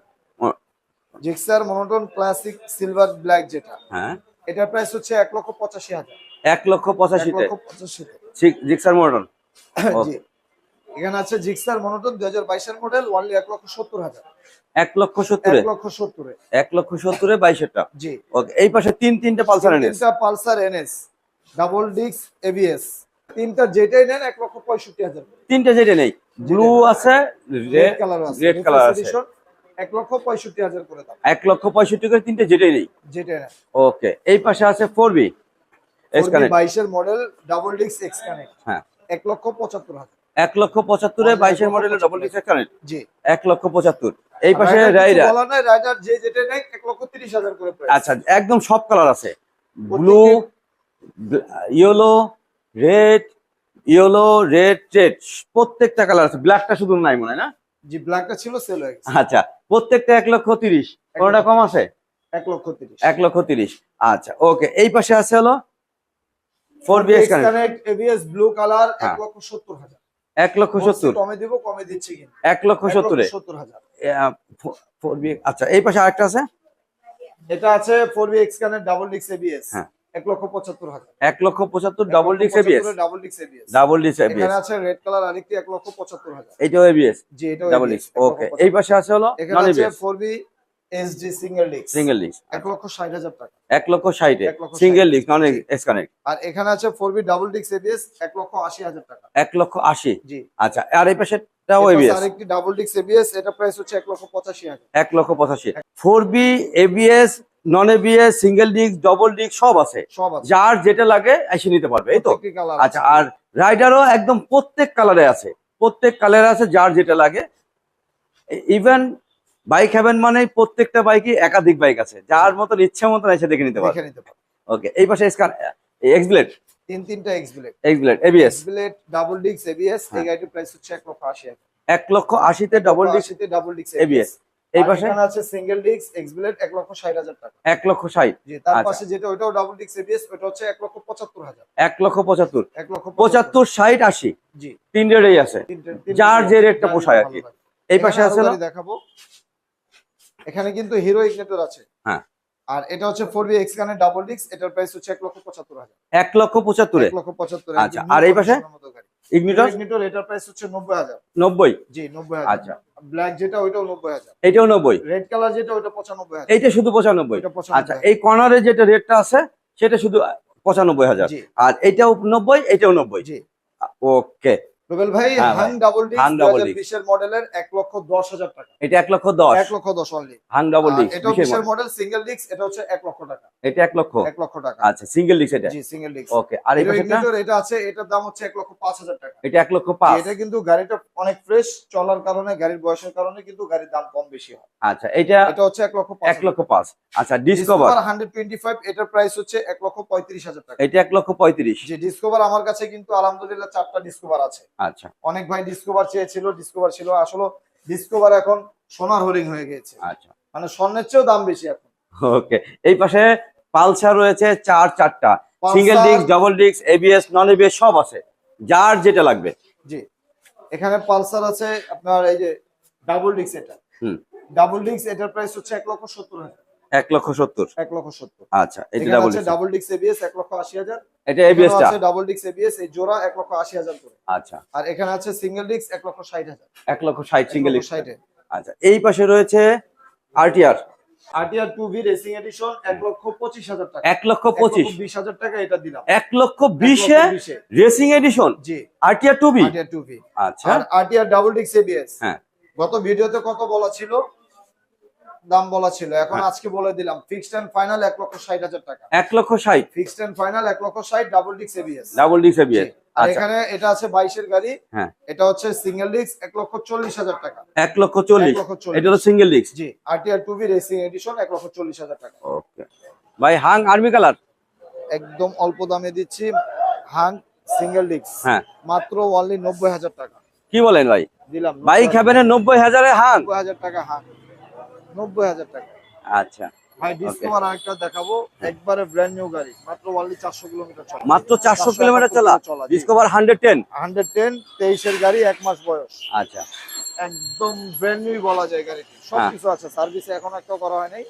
[SPEAKER 2] Gixxer monotone classic silver black যেটা।
[SPEAKER 1] হ্যাঁ।
[SPEAKER 2] এটার প্রাইস হচ্ছে এক লক্ষ পঁচাশি হাজার।
[SPEAKER 1] এক লক্ষ পঁচাশিতে। জিক্সার মডেল
[SPEAKER 2] জি এখানে আছে জিক্সার মনোটন দুই হাজার বাইশের মডেল ওয়ানলি এক লক্ষ সত্তর হাজার।
[SPEAKER 1] এক লক্ষ সত্তরে?
[SPEAKER 2] এক লক্ষ সত্তরে।
[SPEAKER 1] এক লক্ষ সত্তরে বাইশেরটা?
[SPEAKER 2] জি।
[SPEAKER 1] ওকে এই পাশে তিন তিনটে পালসার
[SPEAKER 2] তিনটা পালসার এনএস। ডাবল ডিক্স এবিএস তিনটা যেটাই নেন এক লক্ষ পঁয়ষট্টি হাজার
[SPEAKER 1] তিনটা যেটা নেই। ব্লু আছে
[SPEAKER 2] রেড কালার আছে।
[SPEAKER 1] রেড কালার আছে।
[SPEAKER 2] এক লক্ষ পঁয়ষট্টি হাজার করে দাম।
[SPEAKER 1] এক লক্ষ পঁয়ষট্টি করে তিনটে যেটাই নেই।
[SPEAKER 2] নেন।
[SPEAKER 1] ওকে এই পাশে আছে ফোর বি
[SPEAKER 2] বাইশের মডেল ডাবল ডিক্স এক্স কানেক্ট
[SPEAKER 1] হ্যাঁ।
[SPEAKER 2] এক লক্ষ পঁচাত্তর হাজার।
[SPEAKER 1] এক লক্ষ পঁচাত্তরে বাইশের মডেল ডাবল ডিক্স কানেক্ট
[SPEAKER 2] জি।
[SPEAKER 1] এক লক্ষ পঁচাত্তর। এই পাশে
[SPEAKER 2] রাইডার
[SPEAKER 1] রাইডার
[SPEAKER 2] বলা নাই রাইডার যে যেটা নেই এক লক্ষ তিরিশ হাজার করে।
[SPEAKER 1] আচ্ছা একদম সব কালার আছে। Blue yellow red yellow red red প্রত্যেকটা কালার আছে। ব্ল্যাকটা শুধু নাই মনে হয় না?
[SPEAKER 2] জি ব্ল্যাকটা ছিল সেল হয়ে গেছে
[SPEAKER 1] আচ্ছা প্রত্যেকটা এক লক্ষ তিরিশ। কোনটা কম আছে?
[SPEAKER 2] এক লক্ষ তিরিশ।
[SPEAKER 1] এক লক্ষ তিরিশ। আচ্ছা ওকে এই পাশে আছে হলো four B X
[SPEAKER 2] connect ABS blue colour এক
[SPEAKER 1] হ্যাঁ।
[SPEAKER 2] লক্ষ সত্তর হাজার।
[SPEAKER 1] এক লক্ষ সত্তর।
[SPEAKER 2] কমে দিব কমে দিচ্ছি
[SPEAKER 1] এক লক্ষ সত্তরে।
[SPEAKER 2] সত্তর হাজার।
[SPEAKER 1] আচ্ছা এই পাশে আরেকটা আছে?
[SPEAKER 2] এটা আছে four B X connect double ডিক্স এবিএস
[SPEAKER 1] হ্যাঁ।
[SPEAKER 2] এক লক্ষ পঁচাত্তর হাজার
[SPEAKER 1] এক লক্ষ পঁচাত্তর double discs ABS
[SPEAKER 2] double discs ABS
[SPEAKER 1] double discs
[SPEAKER 2] এখানে আছে রেড কালার আরেকটি এক লক্ষ পঁচাত্তর হাজার
[SPEAKER 1] এইটাও এবিএস
[SPEAKER 2] জি এটাও
[SPEAKER 1] ডাবল ডিক্স ওকে এই পাশে আছে হলো
[SPEAKER 2] এখানে আছে four B SD single discs
[SPEAKER 1] single discs
[SPEAKER 2] এক লক্ষ ষাট হাজার টাকা
[SPEAKER 1] এক লক্ষ ষাটে সিঙ্গেল ডিক্স নন এক্স কানেক্ট
[SPEAKER 2] আর এখানে আছে ফোর বি ডাবল ডিক্স এবিএস এক লক্ষ আশি হাজার টাকা
[SPEAKER 1] এক লক্ষ আশি
[SPEAKER 2] জি
[SPEAKER 1] আচ্ছা আর এই এবিএস
[SPEAKER 2] আরেকটি ডাবল ডিক্স এবিএস এটা প্রাইস হচ্ছে এক লক্ষ পঁচাশি হাজার
[SPEAKER 1] এক লক্ষ পঁচাশি four B ABS non ABS single disc double disc সব আছে। যার যেটা লাগে এসে নিতে পারবে এই তো? আচ্ছা আর রাইডারও একদম প্রত্যেক কালারে আছে। প্রত্যেক কালারে আছে যার যেটা লাগে। ইভেন বাইক হ্যাভেন মানে প্রত্যেকটা বাইকই একাধিক বাইক আছে। যার মতন ইচ্ছা মতন এসে দেখে নিতে পারবে। ওকে এই পাশে এক্সব্লেড
[SPEAKER 2] তিন তিনটা X blade
[SPEAKER 1] Xblade ABS
[SPEAKER 2] blade double ডিক্স এবিএস এই। গাড়িটির প্রাইস হচ্ছে এক লক্ষ আশি হাজার
[SPEAKER 1] এক লক্ষ আশিতে ডবল ডিস্ক
[SPEAKER 2] ডাবল ডিক্স
[SPEAKER 1] এবিএস এই পাশে?
[SPEAKER 2] আছে সিঙ্গেল ডিক্স এক্স ব্লেড এক লক্ষ ষাট হাজার টাকা।
[SPEAKER 1] এক লক্ষ ষাট।
[SPEAKER 2] জি তার
[SPEAKER 1] আচ্ছা।
[SPEAKER 2] পাশে যেটা ওটাও ডাবল ডিক্স এবিএস ওটা হচ্ছে এক লক্ষ পঁচাত্তর হাজার।
[SPEAKER 1] এক লক্ষ পঁচাত্তর।
[SPEAKER 2] এক লক্ষ
[SPEAKER 1] পঁচাত্তর। ষাট আশি।
[SPEAKER 2] জি।
[SPEAKER 1] তিন রেটেই আছে। যার যে রেটটা পোষায় আর কি। এই পাশে আছে
[SPEAKER 2] দেখাবো। এখানে কিন্তু হিরো ইগনেটর আছে।
[SPEAKER 1] হ্যাঁ।
[SPEAKER 2] আর এটা হচ্ছে ফোর বি এক্স কানের ডাবল ডিক্স এটার প্রাইস হচ্ছে এক লক্ষ পঁচাত্তর হাজার।
[SPEAKER 1] এক লক্ষ পঁচাত্তরে?
[SPEAKER 2] এক লক্ষ পঁচাত্তর
[SPEAKER 1] আচ্ছা, আর এই পাশে? ইগনিটর
[SPEAKER 2] ইগনিটর এটার প্রাইস হচ্ছে নব্বই হাজার।
[SPEAKER 1] নব্বই?
[SPEAKER 2] জি নব্বই হাজার।
[SPEAKER 1] আচ্ছা।
[SPEAKER 2] ব্ল্যাক যেটা ওইটাও নব্বই হাজার।
[SPEAKER 1] এটাও নব্বই?
[SPEAKER 2] রেড কালার যেটা ওইটা পঁচানব্বই হাজার।
[SPEAKER 1] এইটা শুধু পঁচানব্বই?
[SPEAKER 2] ওইটা
[SPEAKER 1] আচ্ছা
[SPEAKER 2] পঁচানব্বই
[SPEAKER 1] এই কর্নারে যেটা রেটটা আছে সেটা শুধু পঁচানব্বই হাজার।
[SPEAKER 2] জি।
[SPEAKER 1] আর এটাও নব্বই এটাও নব্বই?
[SPEAKER 2] জি।
[SPEAKER 1] ওকে
[SPEAKER 2] রুবেল ভাই
[SPEAKER 1] হ্যাঁ
[SPEAKER 2] হাং ডাবল হাজার
[SPEAKER 1] disc।
[SPEAKER 2] বিশের মডেলের এক লক্ষ দশ হাজার টাকা
[SPEAKER 1] এটা এক লক্ষ
[SPEAKER 2] অনলি
[SPEAKER 1] হাং ডাবল ডিস্ক
[SPEAKER 2] এটাও বিশের মডেল সিঙ্গেল ডিক্স এটা হচ্ছে এক লক্ষ টাকা
[SPEAKER 1] এটা এক লক্ষ
[SPEAKER 2] এক লক্ষ টাকা
[SPEAKER 1] আচ্ছা সিঙ্গেল ডিস্ক এটা
[SPEAKER 2] জি সিঙ্গেল ডিক্স
[SPEAKER 1] ওকে আর এই পাশেরটা
[SPEAKER 2] এটা আছে এটার দাম হচ্ছে এক লক্ষ পাঁচ হাজার টাকা
[SPEAKER 1] এটা এক লক্ষ পাঁচ
[SPEAKER 2] এটা কিন্তু গাড়িটা অনেক ফ্রেশ চলার কারণে গাড়ির বয়সের কারণে কিন্তু গাড়ির দাম কম বেশি হয়
[SPEAKER 1] আচ্ছা এটা
[SPEAKER 2] এটা হচ্ছে এক লক্ষ
[SPEAKER 1] এক লক্ষ পাঁচ আচ্ছা Discover
[SPEAKER 2] Discover hundred twenty five এটার প্রাইস হচ্ছে এক লক্ষ পঁয়ত্রিশ হাজার টাকা
[SPEAKER 1] এটা এক লক্ষ পঁয়ত্রিশ
[SPEAKER 2] যে ডিসকভার আমার কাছে কিন্তু আলহামদুলিল্লাহ চারটা ডিসকভার আছে
[SPEAKER 1] আচ্ছা।
[SPEAKER 2] অনেক ভাই ডিসকভার চেয়েছিল ডিসকভার ছিল। আসলে ডিসকভার এখন সোনার হরিং হয়ে গেছে
[SPEAKER 1] আচ্ছা।
[SPEAKER 2] মানে স্বর্ণের চেয়েও দাম বেশি এখন।
[SPEAKER 1] ওকে। এই পাশে পালসার রয়েছে চার চারটা। Single disc double disc ABS non ABS সব আছে। যার যেটা লাগবে।
[SPEAKER 2] জি। এখানে পালসার আছে আপনার এই যে ডাবল ডিক্স এটা।
[SPEAKER 1] হুম।
[SPEAKER 2] ডাবল ডিক্স এটার প্রাইস হচ্ছে এক লক্ষ সত্তর হাজার।
[SPEAKER 1] এক লক্ষ সত্তর
[SPEAKER 2] এক লক্ষ সত্তর
[SPEAKER 1] আচ্ছা এটা ডাবল
[SPEAKER 2] ডাবল ডিক্স এবিএস এক লক্ষ আশি হাজার
[SPEAKER 1] এটা এবিএসটা
[SPEAKER 2] আছে ডাবল ডিক্স এবিএস এই জোড়া এক লক্ষ আশি হাজার করে
[SPEAKER 1] আচ্ছা
[SPEAKER 2] আর এখানে আছে সিঙ্গেল ডিক্স এক লক্ষ ষাট হাজার
[SPEAKER 1] এক লক্ষ ষাট সিঙ্গেল
[SPEAKER 2] ষাটে
[SPEAKER 1] আচ্ছা এই পাশে রয়েছে RTR
[SPEAKER 2] RTR two V racing edition এক লক্ষ পঁচিশ হাজার টাকা
[SPEAKER 1] এক লক্ষ পঁচিশ
[SPEAKER 2] বিশ হাজার টাকা এটা দিলাম
[SPEAKER 1] এক লক্ষ বিশে। রেসিং এডিশন
[SPEAKER 2] জি
[SPEAKER 1] RTR two B
[SPEAKER 2] RTR two V
[SPEAKER 1] আচ্ছা
[SPEAKER 2] আরটিআর ডাবল ডিক্স এবিএস
[SPEAKER 1] হ্যাঁ
[SPEAKER 2] গত ভিডিওতে কত বলা ছিল দাম বলা ছিল। এখন
[SPEAKER 1] হ্যাঁ।
[SPEAKER 2] আজকে বলে দিলাম ফিক্সড এন্ড ফাইনাল এক লক্ষ ষাট হাজার টাকা।
[SPEAKER 1] এক লক্ষ ষাট?
[SPEAKER 2] ফিক্সড এন্ড ফাইনাল এক লক্ষ ষাট ডাবল ডিক্স এবিএস
[SPEAKER 1] ডাবল ডিস্ক এবিএস
[SPEAKER 2] আর
[SPEAKER 1] আচ্ছা।
[SPEAKER 2] এখানে এটা আছে বাইশের গাড়ি।
[SPEAKER 1] হ্যাঁ।
[SPEAKER 2] এটা হচ্ছে সিঙ্গেল ডিক্স এক লক্ষ চল্লিশ হাজার টাকা।
[SPEAKER 1] এক লক্ষ চল্লিশ। এটা হলো সিঙ্গেল ডিস্ক
[SPEAKER 2] জি। RTR two V racing edition এক লক্ষ চল্লিশ হাজার টাকা।
[SPEAKER 1] ওকে ভাই হাং আর্মি কালার
[SPEAKER 2] একদম অল্প দামে দিচ্ছি হাং সিঙ্গেল ডিক্স
[SPEAKER 1] হ্যাঁ।
[SPEAKER 2] মাত্র অনলি নব্বই হাজার টাকা।
[SPEAKER 1] কি বলেন ভাই?
[SPEAKER 2] দিলাম
[SPEAKER 1] বাইক হ্যাভেনের নব্বই হাজারে হাং
[SPEAKER 2] নব্বই হাজার টাকা হাং নব্বই হাজার টাকা।
[SPEAKER 1] আচ্ছা।
[SPEAKER 2] ভাই ডিসকভার আরেকটা দেখাবো। একবারে ব্র্যান্ড নিউ গাড়ি। মাত্র অনলি কিলোমিটার চলা।
[SPEAKER 1] মাত্র চারশো কিলোমিটার চলা? ডিসকভার
[SPEAKER 2] গাড়ি এক মাস বয়স।
[SPEAKER 1] আচ্ছা।
[SPEAKER 2] একদম ব্র্যান্ড নিউ বলা যায় গাড়িটি। সবকিছু আছে। সার্ভিসে এখন একটা করা হয় নাই।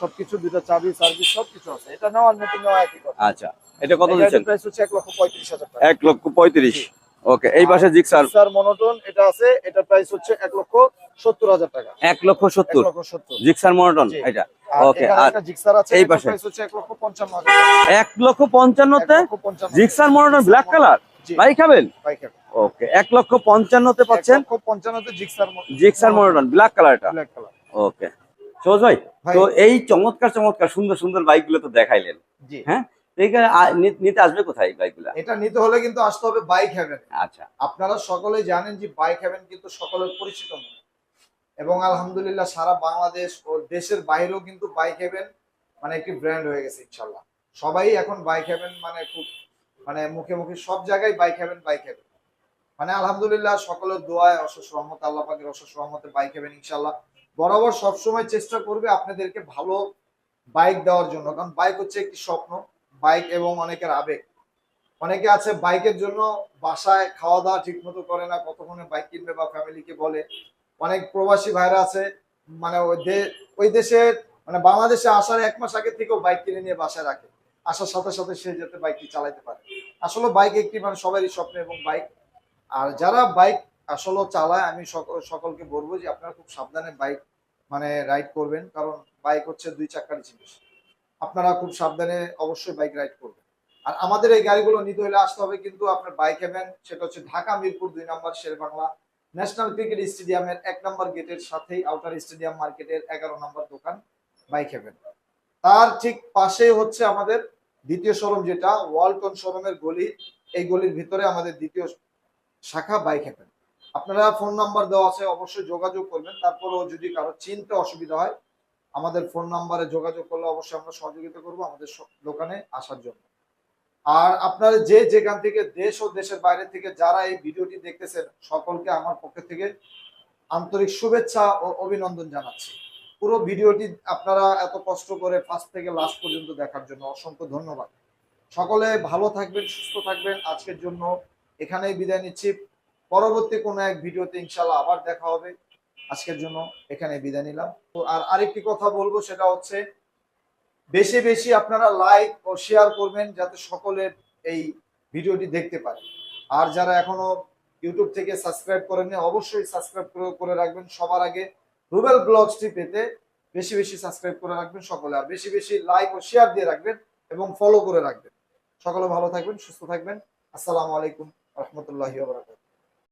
[SPEAKER 2] সবকিছু দুটো চাবি সার্ভিস সবকিছু আছে। এটা নেওয়ার নতুন নেওয়া একই কথা।
[SPEAKER 1] আচ্ছা। এটা কত দিচ্ছেন
[SPEAKER 2] প্রাইস হচ্ছে এক লক্ষ পঁয়ত্রিশ হাজার টাকা।
[SPEAKER 1] এক লক্ষ পঁয়ত্রিশ। ওকে এই পাশে জিক্সার
[SPEAKER 2] স্যার মনোটন এটা আছে এটা প্রাইস হচ্ছে এক লক্ষ সত্তর হাজার টাকা।
[SPEAKER 1] এক লক্ষ
[SPEAKER 2] এক
[SPEAKER 1] সত্তর
[SPEAKER 2] লক্ষ সত্তর।
[SPEAKER 1] জিক্সার মনোটন এটা। ওকে আর
[SPEAKER 2] জিক্সার আছে
[SPEAKER 1] এই পাশে?
[SPEAKER 2] প্রাইস হচ্ছে এক লক্ষ পঞ্চান্ন হাজার টাকা।
[SPEAKER 1] এক লক্ষ পঞ্চান্নতে?
[SPEAKER 2] এক লক্ষ পঞ্চান্ন।
[SPEAKER 1] জিক্সার মনোটন ব্ল্যাক কালার
[SPEAKER 2] জি।
[SPEAKER 1] ভাই খাবেন ওকে এক লক্ষ পঞ্চান্নতে পাচ্ছেন?
[SPEAKER 2] এক লক্ষ পঞ্চান্নতে Gixxer
[SPEAKER 1] Gixxer monotone black colour এটা?
[SPEAKER 2] ব্ল্যাক কালার
[SPEAKER 1] ওকে সহজ ভাই
[SPEAKER 2] ভাই।
[SPEAKER 1] তো এই চমৎকার চমৎকার সুন্দর সুন্দর বাইকগুলো তো দেখাইলেন।
[SPEAKER 2] জি।
[SPEAKER 1] হ্যাঁ? তো এইখানে নিতে আসবে কোথায় বাইকগুলা?
[SPEAKER 2] এটা নিতে হলে কিন্তু আসতে হবে বাইক হ্যাভেন
[SPEAKER 1] আচ্ছা।
[SPEAKER 2] আপনারা সকলেই জানেন যে বাইক হ্যাভেন কিন্তু সকলের পরিচিত। এবং আলহামদুলিল্লাহ সারা বাংলাদেশ ও দেশের বাইরেও কিন্তু বাইক হ্যাভেন মানে একটি ব্র্যান্ড হয়ে গেছে ইনশাল্লাহ সবাই এখন বাইক হ্যাভেন মানে খুব মানে মুখে মুখে সব জায়গায় বাইক হ্যাভেন বাইক হ্যাভেন মানে আলহামদুলিল্লাহ সকলের দোয়ায় অশেষ রহমত আল্লাহ পাকের অশেষ রহমতে বাইক হ্যাভেন ইনশাল্লাহ বরাবর সবসময় চেষ্টা করবে আপনাদেরকে ভালো বাইক দেওয়ার জন্য। কারণ বাইক হচ্ছে একটি স্বপ্ন। বাইক এবং অনেকের আবেগ। অনেকে আছে বাইকের জন্য বাসায় খাওয়া দাওয়া ঠিক মতো করে না, কতক্ষণে বাইক কিনবে বা ফ্যামিলিকে বলে। অনেক প্রবাসী ভাইরা আছে মানে ওই ওই দেশে মানে বাংলাদেশে আসার এক মাস আগে থেকেও বাইক কিনে নিয়ে বাসায় রাখে। আসার সাথে সাথে সে যাতে বাইকটি চালাতে পারে। আসলে বাইক একটি মানে সবারই স্বপ্ন এবং বাইক। আর যারা বাইক আসলে চালায়, আমি সকল সকলকে বলব যে আপনারা খুব সাবধানে বাইক মানে রাইড করবেন। কারণ বাইক হচ্ছে দুই চাকার জিনিস। আপনারা খুব সাবধানে অবশ্যই বাইক রাইড করবেন। আর আমাদের এই গাড়িগুলো নিতে হলে আসতে হবে কিন্তু আপনার বাইক হেভেন সেটা হচ্ছে ঢাকা, মিরপুর দুই number Sher Bangla national cricket স্টেডিয়ামের এক নম্বর গেটের সাথেই আউটার স্টেডিয়াম মার্কেটের এগারো নম্বর দোকান বাইক হেভেন তার ঠিক পাশেই হচ্ছে আমাদের দ্বিতীয় শোরুম যেটা, ওয়ালটন শোরুমের গলি। এই গলির ভিতরে আমাদের দ্বিতীয় শাখা বাইক হেভেন আপনারা ফোন নাম্বার দেওয়া আছে, অবশ্যই যোগাযোগ করবেন। তারপরেও যদি কারও চিনতে অসুবিধা হয় আমাদের ফোন নাম্বারে যোগাযোগ করলে অবশ্যই আমরা সহযোগিতা করব আমাদের দোকানে আসার জন্য। আর আপনারা যে যেখান থেকে দেশ ও দেশের বাইরে থেকে যারা এই ভিডিওটি দেখতেছেন, সকলকে আমার পক্ষ থেকে আন্তরিক শুভেচ্ছা ও অভিনন্দন জানাচ্ছি। পুরো ভিডিওটি আপনারা এত কষ্ট করে ফার্স্ট থেকে লাস্ট পর্যন্ত দেখার জন্য অসংখ্য ধন্যবাদ। সকলে ভালো থাকবেন, সুস্থ থাকবেন। আজকের জন্য এখানেই বিদায় নিচ্ছি। পরবর্তী কোনো এক ভিডিওতে ইনশাল্লাহ আবার দেখা হবে। আজকের জন্য এখানে বিদায় নিলাম। তো আর আরেকটি কথা বলব, সেটা হচ্ছে বেশি বেশি আপনারা লাইক ও শেয়ার করবেন যাতে সকলের এই ভিডিওটি দেখতে পারে। আর যারা এখনও ইউটিউব থেকে সাবস্ক্রাইব করেননি, অবশ্যই সাবস্ক্রাইব করে রাখবেন। সবার আগে রুবেল ব্লগসটি পেতে বেশি বেশি সাবস্ক্রাইব করে রাখবেন সকলে। আর বেশি বেশি লাইক ও শেয়ার দিয়ে রাখবেন এবং ফলো করে রাখবেন। সকলে ভালো থাকবেন, সুস্থ থাকবেন। আসসালামু আলাইকুম, রহমতুল্লাহি